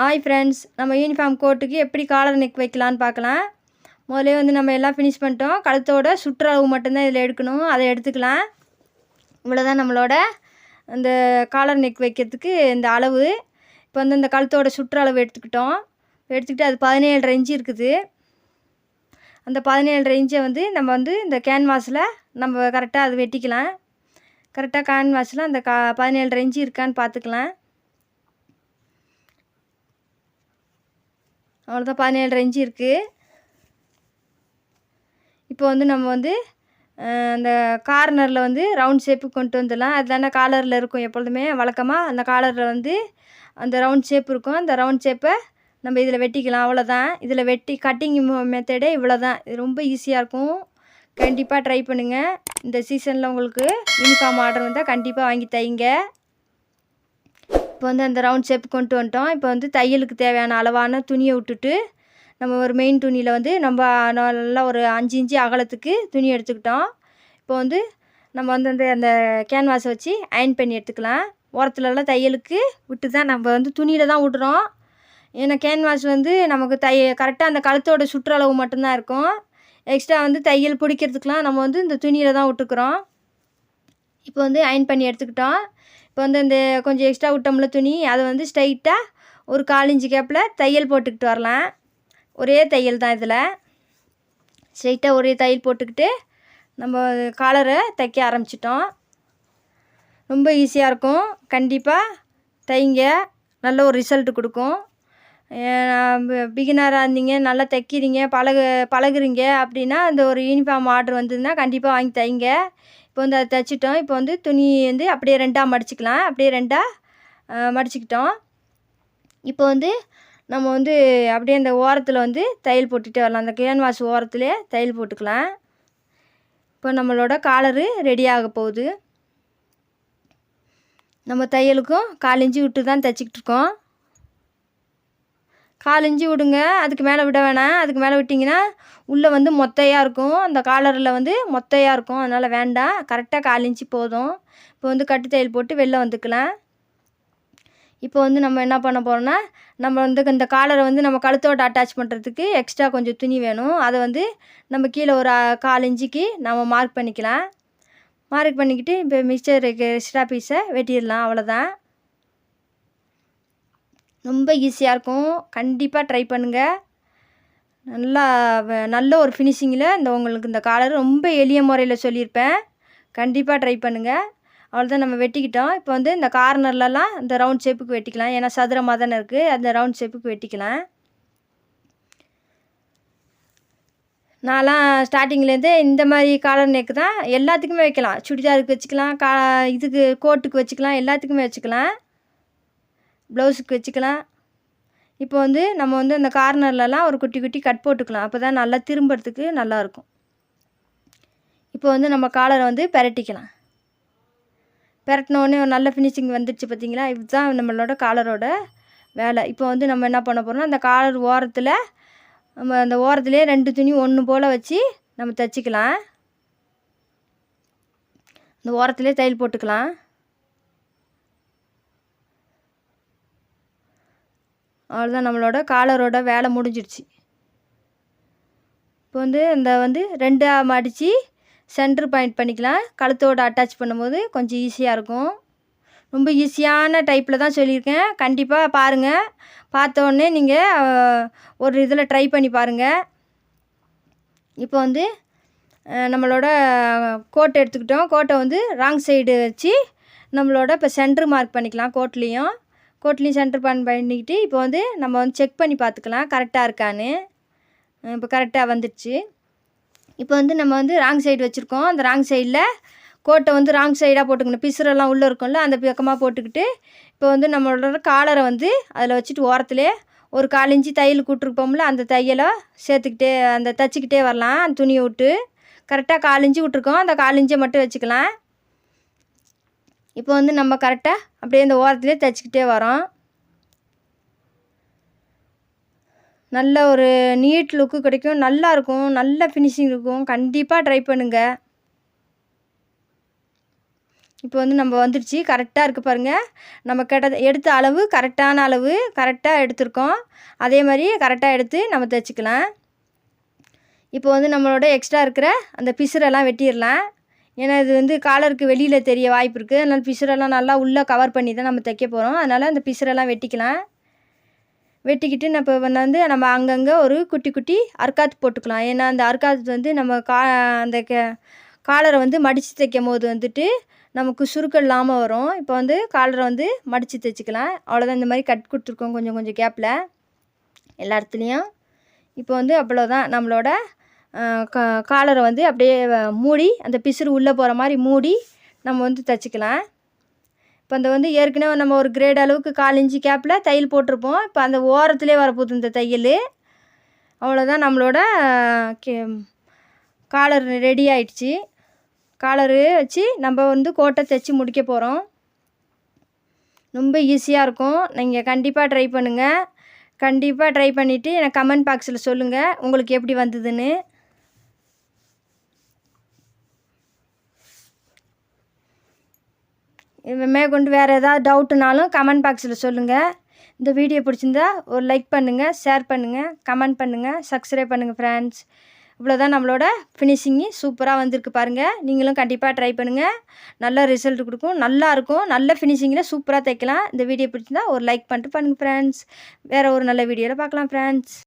Hi friends நம்ம uniform கோட்டுக்கு எப்படி காலர் நெக் வைக்கலான்னு பார்க்கலாம். முதலே வந்து நம்ம எல்லாம் ஃபினிஷ் பண்ணிட்டோம். கழுத்தோட சுற்றளவு மட்டும்தான் இதில் எடுக்கணும். அதை எடுத்துக்கலாம். இவ்வளோதான் நம்மளோட அந்த காலர் நெக் வைக்கிறதுக்கு இந்த அளவு. இப்போ வந்து இந்த கழுத்தோட சுற்றளவு எடுத்துக்கிட்டோம். எடுத்துக்கிட்டு அது பதினேழு ரேஞ்சு இருக்குது. அந்த பதினேழு ரேஞ்சை வந்து நம்ம வந்து இந்த கேன்வாஸில் நம்ம கரெக்டாக அது வெட்டிக்கலாம். கரெக்டாக கேன்வாஸில் அந்த கா பதினேழு ரேஞ்சு இருக்கான்னு பார்த்துக்கலாம். அவ்வளோதான் பதினேழு இன்ச்சு இருக்குது இப்போ வந்து நம்ம வந்து அந்த கார்னரில் வந்து ரவுண்ட் ஷேப்புக்கு கொண்டு வந்துடலாம். அதுதானே காலரில் இருக்கும் எப்பொழுதுமே வழக்கமாக அந்த காலரில் வந்து அந்த ரவுண்ட் ஷேப் இருக்கும். அந்த ரவுண்ட் ஷேப்பை நம்ம இதில் வெட்டிக்கலாம். அவ்வளோதான் இதில் வெட்டி கட்டிங் மெத்தடே இவ்வளோ தான் இது ரொம்ப ஈஸியாக இருக்கும். கண்டிப்பாக ட்ரை பண்ணுங்கள் இந்த சீசனில் உங்களுக்கு யூனிஃபார்ம் ஆர்டர் வந்தால் கண்டிப்பாக வாங்கி தைங்க இப்போ வந்து அந்த ரவுண்ட் ஷேப் கொண்டு வந்துட்டோம். இப்போ வந்து தையலுக்கு தேவையான அளவான துணியை விட்டுட்டு நம்ம ஒரு மெயின் துணியில் வந்து நம்ம நல்லா ஒரு அஞ்சு இன்ச்சு அகலத்துக்கு துணி எடுத்துக்கிட்டோம். இப்போ வந்து நம்ம வந்து அந்த அந்த கேன்வாஸை வச்சு அயன் பண்ணி எடுத்துக்கலாம். ஓரத்துலலாம் தையலுக்கு விட்டு தான் நம்ம வந்து துணியில் தான் விட்றோம். ஏன்னா கேன்வாஸ் வந்து நமக்கு தைய கரெக்டாக அந்த கழுத்தோட சுற்றளவு மட்டும்தான் இருக்கும். எக்ஸ்ட்ரா வந்து தையல் பிடிக்கிறதுக்கெலாம் நம்ம வந்து இந்த துணியில் தான் விட்டுக்குறோம். இப்போ வந்து அயன் பண்ணி எடுத்துக்கிட்டோம். இப்போ வந்து இந்த கொஞ்சம் எக்ஸ்ட்ரா விட்டோம்ல துணி அதை வந்து ஸ்ட்ரைட்டாக ஒரு காலிஞ்சி கேப்பில் தையல் போட்டுக்கிட்டு வரலாம். ஒரே தையல் தான் இதில். ஸ்ட்ரைட்டாக ஒரே தையல் போட்டுக்கிட்டு நம்ம காலரை தைக்க ஆரம்பிச்சிட்டோம். ரொம்ப ஈஸியாக இருக்கும். கண்டிப்பாக தைங்க. நல்ல ஒரு ரிசல்ட்டு கொடுக்கும். பிகினராக இருந்தீங்க நல்லா தைக்கிறீங்க பழகு பழகுறீங்க அப்படின்னா அந்த ஒரு யூனிஃபார்ம் ஆர்டர் வந்ததுன்னா கண்டிப்பாக வாங்கி தைங்க. இப்போ வந்து அதை தைச்சிட்டோம். இப்போ வந்து துணி வந்து அப்படியே ரெண்டாக மடிச்சிக்கலாம். அப்படியே ரெண்டாக மடிச்சிக்கிட்டோம். இப்போ வந்து நம்ம வந்து அப்படியே அந்த ஓரத்தில் வந்து தையல் போட்டுகிட்டே வரலாம். அந்த கேன்வாஸ் ஓரத்துலேயே தையல் போட்டுக்கலாம். இப்போ நம்மளோட காலரு ரெடி ஆக போகுது. நம்ம தையலுக்கும் காலிஞ்சி விட்டு தான் தைச்சிக்கிட்டு இருக்கோம். கால் இஞ்சி விடுங்க. அதுக்கு மேலே விட வேணாம். அதுக்கு மேலே விட்டிங்கன்னா உள்ளே வந்து மொத்தையாக இருக்கும். அந்த காலரில் வந்து மொத்தையாக இருக்கும். அதனால் வேண்டாம். கரெக்டாக கால் இஞ்சி போதும். இப்போ வந்து கட்டு தையல் போட்டு வெளில வந்துக்கலாம். இப்போ வந்து நம்ம என்ன பண்ண போகிறோன்னா நம்ம வந்து இந்த காலரை வந்து நம்ம கழுத்தோட அட்டாச் பண்ணுறதுக்கு எக்ஸ்ட்ரா கொஞ்சம் துணி வேணும். அதை வந்து நம்ம கீழே ஒரு கால் இஞ்சிக்கு நம்ம மார்க் பண்ணிக்கலாம். மார்க் பண்ணிக்கிட்டு இப்போ மிக்சர் எக்ஸ்ட்ரா பீஸை வெட்டிடலாம். அவ்வளோதான் ரொம்ப ஈஸியாக இருக்கும். கண்டிப்பாக ட்ரை பண்ணுங்கள் நல்லா நல்ல ஒரு ஃபினிஷிங்கில் இந்த உங்களுக்கு இந்த காலர் ரொம்ப எளிய முறையில் சொல்லியிருப்பேன். கண்டிப்பாக ட்ரை பண்ணுங்கள் அவ்வளோதான் நம்ம வெட்டிக்கிட்டோம். இப்போ வந்து இந்த கார்னர்லலாம் இந்த ரவுண்ட் ஷேப்புக்கு வெட்டிக்கலாம். ஏன்னா சதுரமாக தானே இருக்குது அந்த ரவுண்ட் ஷேப்புக்கு வெட்டிக்கலாம். நான்லாம் ஸ்டார்டிங்லேருந்தே இந்த மாதிரி காலர் நெக்கு தான் எல்லாத்துக்குமே வைக்கலாம். சுடிதாருக்கு வச்சுக்கலாம். கா இதுக்கு கோட்டுக்கு வச்சுக்கலாம். எல்லாத்துக்குமே வச்சுக்கலாம். ப்ளவுஸுக்கு வச்சுக்கலாம். இப்போ வந்து நம்ம வந்து அந்த கார்னர்லலாம் ஒரு குட்டி குட்டி கட் போட்டுக்கலாம். அப்போ தான் நல்லா திரும்புறதுக்கு நல்லாயிருக்கும். இப்போ வந்து நம்ம காலரை வந்து பெரட்டிக்கலாம். பெரட்டினோடனே ஒரு நல்ல ஃபினிஷிங் வந்துடுச்சு பார்த்தீங்களா? இதுதான் நம்மளோட காலரோட வேலை. இப்போ வந்து நம்ம என்ன பண்ண போகிறோம்னா அந்த காலர் ஓரத்தில் நம்ம அந்த ஓரத்துலேயே ரெண்டு துணி ஒன்று போல் வச்சு நம்ம தைச்சிக்கலாம். அந்த ஓரத்துலேயே தையல் போட்டுக்கலாம். அவ்வளோதான் நம்மளோட காலரோட வேலை முடிஞ்சிடுச்சு இப்போ வந்து இந்த வந்து ரெண்டாக மடித்து சென்ட்ரு பாயிண்ட் பண்ணிக்கலாம். கழுத்தோட அட்டாச் பண்ணும்போது கொஞ்சம் ஈஸியாக இருக்கும். ரொம்ப ஈஸியான டைப்பில் தான் சொல்லியிருக்கேன். கண்டிப்பாக பாருங்கள் பார்த்தோன்னே நீங்கள் ஒரு இதில் ட்ரை பண்ணி பாருங்கள் இப்போ வந்து நம்மளோட கோட்டை எடுத்துக்கிட்டோம். கோட்டை வந்து ராங் சைடு வச்சு நம்மளோட இப்போ சென்ட்ரு மார்க் பண்ணிக்கலாம் கோட்லேயும். கோட்லேயும் சென்டர் பான் பண்ணிக்கிட்டு இப்போ வந்து நம்ம வந்து செக் பண்ணி பார்த்துக்கலாம் கரெக்டாக இருக்கான்னு. இப்போ கரெக்டாக வந்துடுச்சு. இப்போ வந்து நம்ம வந்து ராங் சைடு வச்சுருக்கோம். அந்த ராங் சைடில் கோட்டை வந்து ராங் சைடாக போட்டுக்கணும். பிசுரெல்லாம் உள்ளே இருக்கும்ல அந்த பக்கமாக போட்டுக்கிட்டு இப்போ வந்து நம்மளோட காலரை வந்து அதில் வச்சுட்டு ஓரத்துலேயே ஒரு கால் தையல் கூட்டிருப்போம்ல அந்த தையலை சேர்த்துக்கிட்டே அந்த தைச்சிக்கிட்டே வரலாம் அந்த துணியை விட்டு. கரெக்டாக காலிஞ்சி விட்ருக்கோம் அந்த கால் மட்டும் வச்சுக்கலாம். இப்போ வந்து நம்ம கரெக்டாக அப்படியே இந்த ஓரத்துலேயே தைச்சிக்கிட்டே வரோம். நல்ல ஒரு நீட் லுக்கு கிடைக்கும். நல்லா இருக்கும். நல்ல ஃபினிஷிங் இருக்கும். கண்டிப்பாக ட்ரை பண்ணுங்கள் இப்போ வந்து நம்ம வந்துடுச்சு கரெக்டாக இருக்குது பாருங்கள் நம்ம கேட்ட எடுத்த அளவு கரெக்டான அளவு கரெக்டாக எடுத்திருக்கோம். அதே மாதிரி கரெக்டாக எடுத்து நம்ம தைச்சிக்கலாம். இப்போ வந்து நம்மளோட எக்ஸ்ட்ரா இருக்கிற அந்த பிசுரெல்லாம் வெட்டிடலாம். ஏன்னா இது வந்து காலருக்கு வெளியில் தெரிய வாய்ப்பு இருக்குது அதனால் பிசுரெல்லாம் நல்லா உள்ளே கவர் பண்ணி தான் நம்ம தைக்க போகிறோம் அதனால் அந்த பிசுரெல்லாம் வெட்டிக்கலாம். வெட்டிக்கிட்டு நம்ம இப்போ வந்து நம்ம அங்கங்கே ஒரு குட்டி குட்டி அர்க்காத்து போட்டுக்கலாம். ஏன்னா அந்த அர்க்காத்து வந்து நம்ம கா அந்த க காலரை வந்து மடித்து தைக்கும் போது வந்துட்டு நமக்கு சுருக்கம் இல்லாமல் வரும். இப்போ வந்து காலரை வந்து மடித்து தைச்சிக்கலாம். அவ்வளோதான் இந்த மாதிரி கட் கொடுத்துருக்கோம் கொஞ்சம் கொஞ்சம் கேப்பில் எல்லா இடத்துலையும். இப்போ வந்து அவ்வளோதான் நம்மளோட கா காலரை வந்து அப்படியே மூடி அந்த பிசுறு உள்ளே போகிற மாதிரி மூடி நம்ம வந்து தைச்சிக்கலாம். இப்போ அந்த வந்து ஏற்கனவே நம்ம ஒரு கிரேட் அளவுக்கு கால் இன்ச்சு கேப்பில் தையல் போட்டிருப்போம். இப்போ அந்த ஓரத்துலேயே வரப்போகுது இந்த தையல். அவ்வளோதான் நம்மளோட கே காலர் ரெடி ஆயிடுச்சு. காலரு வச்சு நம்ம வந்து கோட்டை தைச்சி முடிக்க போகிறோம் ரொம்ப ஈஸியாக இருக்கும். நீங்கள் கண்டிப்பாக ட்ரை பண்ணுங்கள் கண்டிப்பாக ட்ரை பண்ணிவிட்டு எனக்கு கமெண்ட் பாக்ஸில் சொல்லுங்கள் உங்களுக்கு எப்படி வந்ததுன்னு. மேற்கொண்டு வேறு ஏதாவது டவுட்டுனாலும் கமெண்ட் பாக்ஸில் சொல்லுங்கள் இந்த வீடியோ பிடிச்சிருந்தா ஒரு லைக் பண்ணுங்கள் ஷேர் பண்ணுங்கள் கமெண்ட் பண்ணுங்கள் சப்ஸ்கிரைப் பண்ணுங்கள் ஃப்ரெண்ட்ஸ் இவ்வளோதான் நம்மளோட ஃபினிஷிங்கு சூப்பராக வந்திருக்கு பாருங்கள் நீங்களும் கண்டிப்பாக ட்ரை பண்ணுங்கள் நல்ல ரிசல்ட் கொடுக்கும். நல்லாயிருக்கும் நல்ல ஃபினிஷிங்கில் சூப்பராக தைக்கலாம். இந்த வீடியோ பிடிச்சிருந்தா ஒரு லைக் பண்ணிட்டு பண்ணுங்கள் ஃப்ரெண்ட்ஸ் வேறு ஒரு நல்ல வீடியோவில் பார்க்கலாம் ஃப்ரெண்ட்ஸ்